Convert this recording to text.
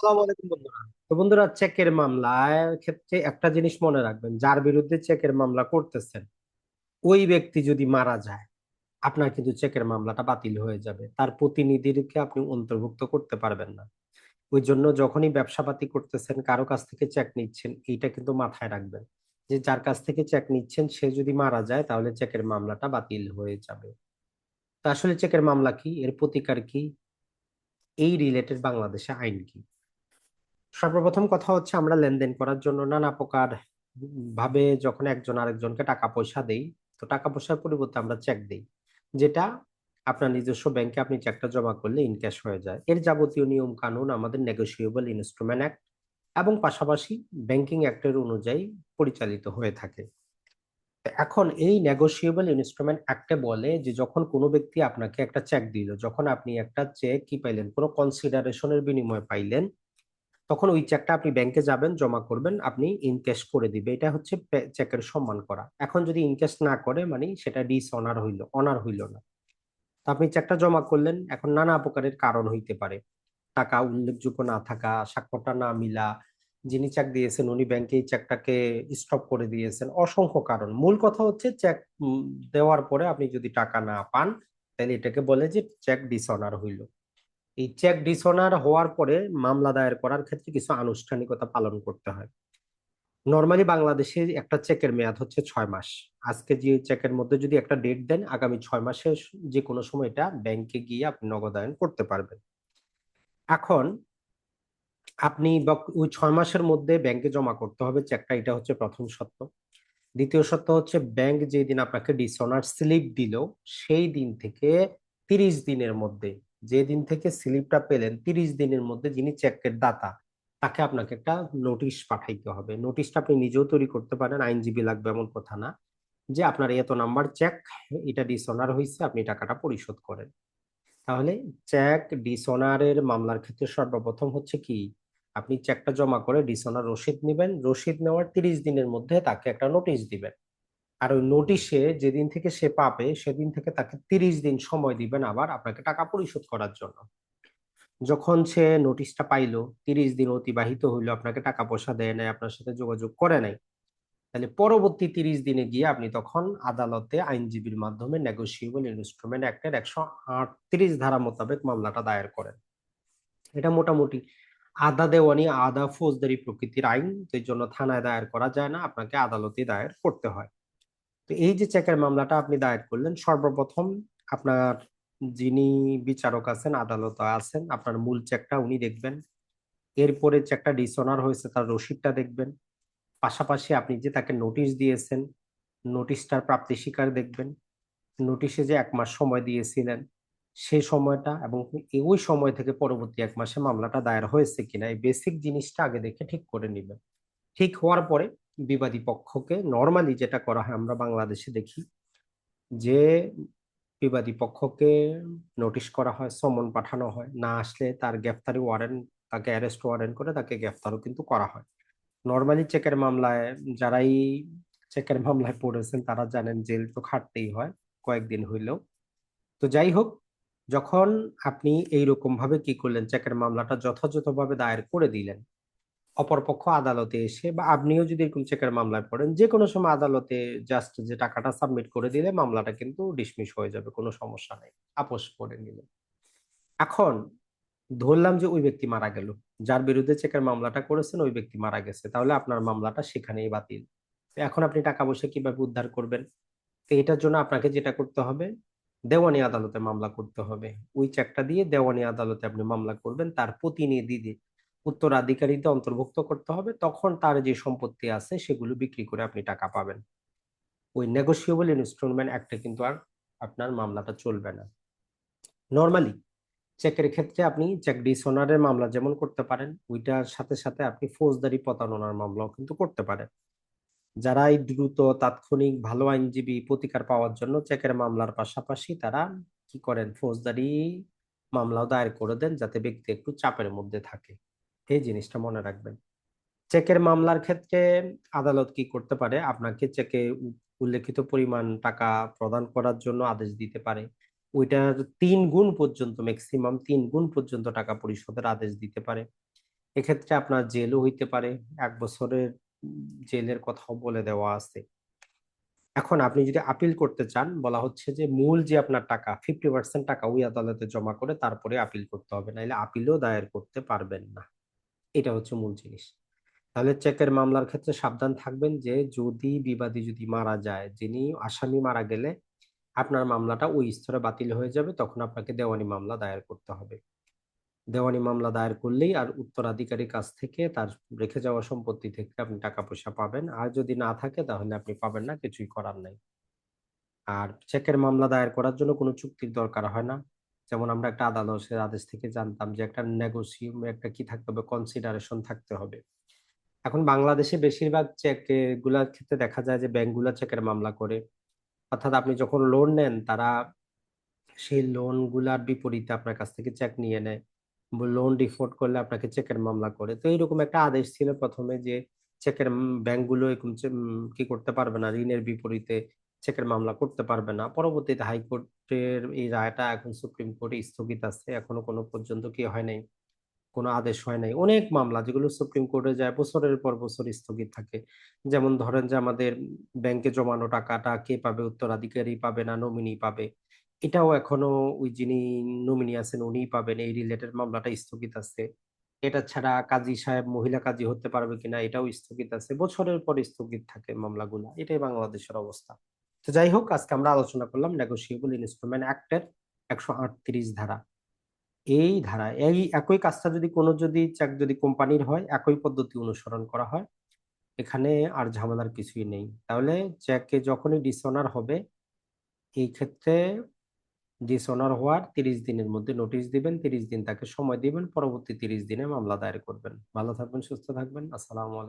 আসসালামু আলাইকুম বন্ধুরা। তো বন্ধুরা, চেকের মামলায় ক্ষেত্রে একটা জিনিস মনে রাখবেন, যার বিরুদ্ধে চেকের মামলা করতেছেন, ওই ব্যক্তি যদি মারা যায়, আপনার কিন্তু চেকের মামলাটা বাতিল হয়ে যাবে। তার প্রতিনিধিকে আপনি অন্তর্ভুক্ত করতে পারবেন না। ওই জন্য যখনই ব্যবসাপাতি করতেছেন, কারও কাছ থেকে চেক নিচ্ছেন, এইটা কিন্তু মাথায় রাখবেন যে যার কাছ থেকে চেক নিচ্ছেন, সে যদি মারা যায়, তাহলে চেকের মামলাটা বাতিল হয়ে যাবে। তা আসলে চেকের মামলা কি? এর প্রতিকার কি? এই রিলেটেড বাংলাদেশে আইন কি? সর্বপ্রথম কথা হচ্ছে আমরা লেনদেন করার জন্য নানা প্রকার ভাবে যখন একজন আরেকজনকে টাকা পয়সা দেই, তো টাকা পয়সার পরিবর্তে আমরা চেক দেই, যেটা আপনার নিজস্ব ব্যাংকে আপনি চেকটা জমা করলে ইনক্যাশ হয়ে যায়। এর যাবতীয় নিয়ম কানুন আমাদের নেগোসিয়েবল ইনস্ট্রুমেন্ট অ্যাক্ট এবং পাশাপাশি ব্যাংকিং অ্যাক্টের অনুযায়ী পরিচালিত হয়ে থাকে। এখন এই নেগোসিয়েবল ইনস্ট্রুমেন্ট অ্যাক্টে বলে যে যখন কোনো ব্যক্তি আপনাকে একটা চেক দিল, যখন আপনি একটা চেক কি পাইলেন, কোনো কনসিডারেশনের বিনিময়ে পাইলেন তখন ওই চেকটা আপনি ব্যাংকে যাবেন, জমা করবেন, আপনি ইনক্যাশ করে দিবে। এটা হচ্ছে চেকের সম্মান করা। এখন যদি ইনক্যাশ না করে মানে সেটা ডিস অনার হইল অনার হইল না। তো আপনি চেকটা জমা করলেন, এখন নানা প্রকারের কারণ হইতে পারে। টাকা উল্লেখযোগ্য না থাকা, স্বাক্ষরটা না মিলা, যিনি চেক দিয়েছেন, উনি ব্যাংকে এই চেকটাকে স্টপ করে দিয়েছেন, অসংখ্য কারণ। মূল কথা হচ্ছে চেক দেওয়ার পরে আপনি যদি টাকা না পান, তাহলে এটাকে বলে যে চেক ডিসঅনার হইল। এই চেক ডিসঅনার হওয়ার পরে মামলা দায়ের করার ক্ষেত্রে কিছু আনুষ্ঠানিকতা পালন করতে হয়। নর্মালি বাংলাদেশে একটা চেকের মেয়াদ হচ্ছে ছয় মাস। আজকে যে চেকের মধ্যে যদি একটা ডেট দেন, আগামী ছয় মাসে যে কোনো সময় এটা ব্যাংকে গিয়ে আপনি নগদায়ন করতে পারবেন। এখন আপনি ওই ছয় মাসের মধ্যে ব্যাংকে জমা করতে হবে চেকটা এটা হচ্ছে প্রথম সত্য। দ্বিতীয় সত্য হচ্ছে ব্যাংক যেদিন আপনাকে ডিসঅনার স্লিপ দিল, সেই দিন থেকে তিরিশ দিনের মধ্যে যেদিন থেকে স্লিপটা পেলেন, তিরিশ দিনের মধ্যে যিনি চেকের দাতা, তাকে আপনাকে একটা নোটিশ পাঠাইতে হবে। নোটিশটা আপনি নিজেও তৈরি করতে পারেন, আইনজীবী লাগবে এমন কথা না, যে আপনার এত নাম্বার চেক, এটা ডিসঅনার হয়েছে আপনি টাকাটা পরিশোধ করেন। তাহলে চেক ডিসঅনারের মামলার ক্ষেত্রে সর্বপ্রথম হচ্ছে কি, আপনি চেকটা জমা করে ডিসঅনার রসিদ নেবেন, রসিদ নেওয়ার তিরিশ দিনের মধ্যে তাকে একটা নোটিশ দিবেন। আর ওই নোটিশে যেদিন থেকে সে পাবে, সেদিন থেকে তাকে তিরিশ দিন সময় দিবেন আবার আপনাকে টাকা পরিশোধ করার জন্য। যখন সে নোটিশটা পাইলো, তিরিশ দিন অতিবাহিত হইল, আপনাকে টাকা পয়সা দেয় নাই, আপনার সাথে যোগাযোগ করে নাই, তাহলে পরবর্তী তিরিশ দিনে গিয়ে আপনি তখন আদালতে আইনজীবীর মাধ্যমে নেগোসিয়েবল ইনস্ট্রুমেন্ট অ্যাক্টের একশো আটত্রিশ ধারা মোতাবেক মামলাটা দায়ের করেন। এটা মোটামুটি আদা দেওয়ানি, আদা ফৌজদারি প্রকৃতির আইন যে জন্য থানায় দায়ের করা যায় না, আপনাকে আদালতে দায়ের করতে হয়। তো এই যে চেকের মামলাটা আপনি দায়ের করলেন, সর্বপ্রথম আপনার যিনি বিচারক আছেন, আদালত আছেন, আপনার মূল চেকটা উনি দেখবেন। এরপরে চেকটা ডিসঅনার হয়েছে, তার রসিদটা দেখবেন। পাশাপাশি আপনি যে তাকে নোটিশ দিয়েছেন নোটিশটার প্রাপ্তি স্বীকার দেখবেন। নোটিশে যে এক মাস সময় দিয়েছিলেন সেই সময়টা এবং ওই সময় থেকে পরবর্তী এক মাসে মামলাটা দায়ের হয়েছে কিনা, এই বেসিক জিনিসটা আগে দেখে ঠিক করে নেবেন। ঠিক হওয়ার পরে বিবাদী পক্ষকে নর্মালি যেটা করা হয়, আমরা বাংলাদেশে দেখি যে বিবাদী পক্ষকে নোটিশ করা হয় সমন পাঠানো হয়। না আসলে তার গ্রেফতারি ওয়ারেন্ট তাকে অ্যারেস্ট ওয়ারেন্ট করে তাকে গ্রেফতারও কিন্তু করা হয়। নর্মালি চেকের মামলায় যারাই চেকের মামলায় পড়েছেন, তারা জানেন জেল তো খাটতেই হয়, কয়েকদিন হইলেও। তো যাই হোক, যখন আপনি এইরকম ভাবে কি করলেন চেকের মামলাটা যথাযথভাবে দায়ের করে দিলেন অপরপক্ষ আদালতে এসে বা আপনিও যদি এরকম চেকের মামলায় পড়েন যে কোনো সময় আদালতে জাস্ট যে টাকাটা সাবমিট করে দিলে মামলাটা কিন্তু ডিসমিস হয়ে যাবে, কোনো সমস্যা নেই। আপোষ করে নিলে এখন ধরলাম যে ওই ব্যক্তি মারা গেল, যার বিরুদ্ধে চেকের মামলাটা করেছেন ওই ব্যক্তি মারা গেছে, তাহলে আপনার মামলাটা সেখানেই বাতিল। এখন আপনি টাকা পয়সা কীভাবে উদ্ধার করবেন? তো এটার জন্য আপনাকে যেটা করতে হবে, দেওয়ানি আদালতে মামলা করতে হবে। ওই চেকটা দিয়ে দেওয়ানি আদালতে আপনি মামলা করবেন, তার প্রতিনিধি দিয়ে উত্তরাধিকারীতে অন্তর্ভুক্ত করতে হবে, তখন তার যে সম্পত্তি আছে সেগুলো বিক্রি করে আপনি টাকা পাবেন। ওই নেগোসিয়েবল ইনস্টলমেন্ট অ্যাক্টে কিন্তু আর আপনার মামলাটা চলবে না। নর্মালি চেকের ক্ষেত্রে আপনি চেক ডিসঅনারের মামলা যেমন করতে পারেন, ওইটার সাথে সাথে আপনি ফৌজদারি প্রতারণার মামলাও কিন্তু করতে পারেন। যারা এই দ্রুত, তাৎক্ষণিক, ভালো আইনজীবী প্রতিকার পাওয়ার জন্য চেকের মামলার পাশাপাশি তারা কি করেন? ফৌজদারি মামলাও দায়ের করে দেন যাতে ব্যক্তি একটু চাপের মধ্যে থাকে। এই জিনিসটা মনে রাখবেন। চেকের মামলার ক্ষেত্রে আদালত কি করতে পারে? আপনাকে চেকে উল্লেখিত পরিমাণ টাকা প্রদান করার জন্য আদেশ দিতে পারে। ওইটার তিন গুণ পর্যন্ত ম্যাক্সিমাম তিন গুণ পর্যন্ত টাকা পরিশোধের আদেশ দিতে পারে। এক্ষেত্রে আপনার জেলও হইতে পারে। এক বছরের জেলের কথাও বলে দেওয়া আছে। এখন আপনি যদি আপিল করতে চান, বলা হচ্ছে যে মূল যে আপনার টাকা ফিফটি পার্সেন্ট টাকা ওই আদালতে জমা করে তারপরে আপিল করতে হবে। নাহলে আপিলও দায়ের করতে পারবেন না। এটা হচ্ছে মূল জিনিস। তাহলে চেকের মামলার ক্ষেত্রে সাবধান থাকবেন যে যদি বিবাদী যদি মারা যায়, যিনি আসামি মারা গেলে আপনার মামলাটা ওই স্তরে বাতিল হয়ে যাবে, তখন আপনাকে দেওয়ানি মামলা দায়ের করতে হবে। দেওয়ানি মামলা দায়ের করলেই আর উত্তরাধিকারীর কাছ থেকে তার রেখে যাওয়া সম্পত্তি থেকে আপনি টাকা পয়সা পাবেন। আর যদি না থাকে, তাহলে আপনি পাবেন না, কিছুই করার নাই। আর চেকের মামলা দায়ের করার জন্য কোনো চুক্তির দরকার হয় না। যেমন আমরা একটা আদালতের আদেশ থেকে জানতাম যে একটা নেগোসিয়াম একটা কি থাকতে হবে কনসিডারেশন থাকতে হবে। এখন বাংলাদেশে বেশিরভাগ চেকগুলার ক্ষেত্রে দেখা যায় যে ব্যাংকগুলা চেকের মামলা করে। অর্থাৎ আপনি যখন লোন নেন, তারা সেই লোনগুলার বিপরীতে আপনার কাছ থেকে চেক নিয়ে নেয়। লোন ডিফল্ট করলে আপনাকে চেকের মামলা করে। তো এইরকম একটা আদেশ ছিল প্রথমে যে চেকের ব্যাংকগুলো এরকম কি করতে পারবে না, ঋণের বিপরীতে চেকের মামলা করতে পারবে না। পরবর্তীতে হাইকোর্টের এই রায়টা এখন সুপ্রিম কোর্টে স্থগিত আছে। এখনও কোনো পর্যন্ত কি হয় নাই, কোনো আদেশ হয় নাই। অনেক মামলা যেগুলো সুপ্রিম কোর্টে যায় বছরের পর বছর স্থগিত থাকে। যেমন ধরেন যে আমাদের ব্যাংকে জমানো টাকাটা কে পাবে, উত্তরাধিকারী পাবে না নমিনি পাবে। এটাও এখনও ওই যিনি নমিনি আছেন উনিই পাবেন। এই রিলেটেড মামলাটা স্থগিত আছে। এটা ছাড়া কাজী সাহেব মহিলা কাজী হতে পারবে কিনা এটাও স্থগিত আছে। বছরের পর স্থগিত থাকে মামলাগুলা। এটাই বাংলাদেশের অবস্থা। তো যাই হোক, আজকে আমরা আলোচনা করলাম নেগোসিয়েবল ইনস্ট্রুমেন্ট অ্যাক্টের একশো আটত্রিশ ধারা। এই ধারা, এই একই কাজটা যদি কোনো যদি চেক যদি কোম্পানির হয়, একই পদ্ধতি অনুসরণ করা হয়, এখানে আর ঝামেলার কিছুই নেই। তাহলে চেকে যখনই ডিসঅনার হবে, এই ক্ষেত্রে ডিসঅনার হওয়ার তিরিশ দিনের মধ্যে নোটিশ দিবেন, তিরিশ দিন তাকে সময় দিবেন, পরবর্তী তিরিশ দিনে মামলা দায়ের করবেন। ভালো থাকবেন, সুস্থ থাকবেন, আসসালামু আলাইকুম।